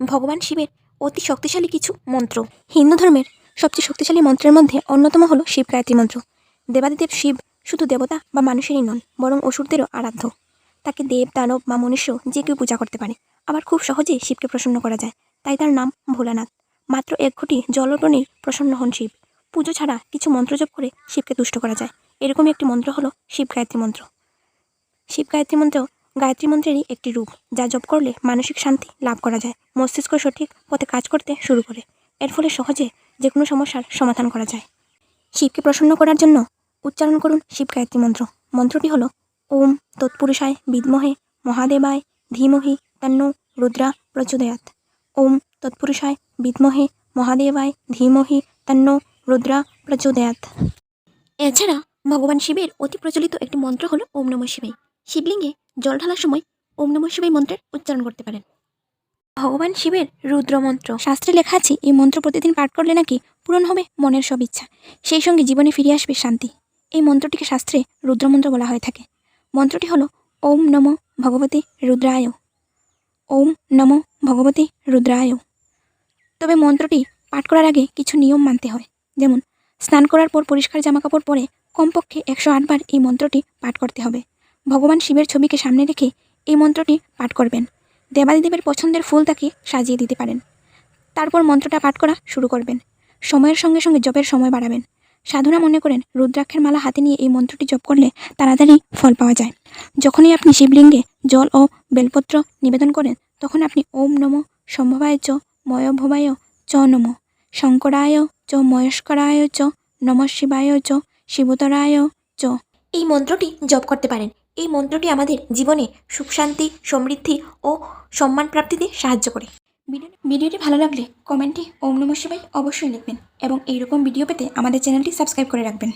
ভগবান শিবের অতি শক্তিশালী কিছু মন্ত্র। হিন্দু ধর্মের সবচেয়ে শক্তিশালী মন্ত্রের মধ্যে অন্যতম হলো শিব গায়ত্রী মন্ত্র। দেবাদিদেব শিব শুধু দেবতা বা মানুষেরই নন, বরং অসুরদেরও আরাধ্য। তাকে দেব, দানব বা মনুষ্য যে কেউ পূজা করতে পারে। আবার খুব সহজেই শিবকে প্রসন্ন করা যায়, তাই তার নাম ভোলানাথ। মাত্র এক ঘটি জলগ্রণেই প্রসন্ন হন শিব। পুজো ছাড়া কিছু মন্ত্রজপ করে শিবকে তুষ্ট করা যায়। এরকমই একটি মন্ত্র হলো শিব গায়ত্রী মন্ত্র। শিব গায়ত্রী মন্ত্র গায়ত্রী মন্ত্রেরই একটি রূপ, যা জপ করলে মানসিক শান্তি লাভ করা যায়, মস্তিষ্ক সঠিক পথে কাজ করতে শুরু করে। এর ফলে সহজে যে কোনো সমস্যার সমাধান করা যায়। শিবকে প্রসন্ন করার জন্য উচ্চারণ করুন শিব গায়ত্রী মন্ত্র। মন্ত্রটি হলো, ওম তৎপুরুষায় বিদ্মহে মহাদেবায় ধীমহি তন্ন রুদ্রা প্রচোদয়াত ওম তৎপুরুষায় বিদ্মহে মহাদেবায় ধীমহি তন্ন রুদ্রা প্রচোদয়াত এছাড়া ভগবান শিবের অতি প্রচলিত একটি মন্ত্র হলো, ওম নম শিবাই শিবলিঙ্গে জল ঢালার সময় ওম নমঃ শিবাই মন্ত্রের উচ্চারণ করতে পারেন। ভগবান শিবের রুদ্র মন্ত্র শাস্ত্রে লেখা আছে, এই মন্ত্র প্রতিদিন পাঠ করলে নাকি পূরণ হবে মনের সব ইচ্ছা। সেই সঙ্গে জীবনে ফিরে আসবে শান্তি। এই মন্ত্রটিকে শাস্ত্রে রুদ্রমন্ত্র বলা হয়ে থাকে। মন্ত্রটি হলো, ওম নমঃ ভগবতী রুদ্রায়। ওম নমঃ ভগবতী রুদ্রায়। তবে মন্ত্রটি পাঠ করার আগে কিছু নিয়ম মানতে হয়। যেমন, স্নান করার পর পরিষ্কার জামাকাপড় পরে কমপক্ষে একশো আটবার এই মন্ত্রটি পাঠ করতে হবে। ভগবান শিবের ছবিকে সামনে রেখে এই মন্ত্রটি পাঠ করবেন। দেবাদিদেবের পছন্দের ফুল তাকে সাজিয়ে দিতে পারেন। তারপর মন্ত্রটা পাঠ করা শুরু করবেন। সময়ের সঙ্গে সঙ্গে জপের সময় বাড়াবেন। সাধুরা মনে করেন, রুদ্রাক্ষের মালা হাতে নিয়ে এই মন্ত্রটি জপ করলে তাড়াতাড়ি ফল পাওয়া যায়। যখনই আপনি শিবলিঙ্গে জল ও বেলপত্র নিবেদন করেন, তখন আপনি ওম নম সম্ভবায় চ ময়ভবায় চ নম। শঙ্করায় চ ময়স্করায় চ নম শিবায় চ শিবতরায় চ। এই মন্ত্রটি জপ করতে পারেন। এই মন্ত্রটি আমাদের জীবনে সুখ, শান্তি, সমৃদ্ধি ও সম্মান প্রাপ্তিতে সাহায্য করে। ভিডিও ভিডিওটি ভালো লাগলে কমেন্টে ওম নমঃ অবশ্যই লিখবেন এবং এইরকম ভিডিও পেতে আমাদের চ্যানেলটি সাবস্ক্রাইব করে রাখবেন।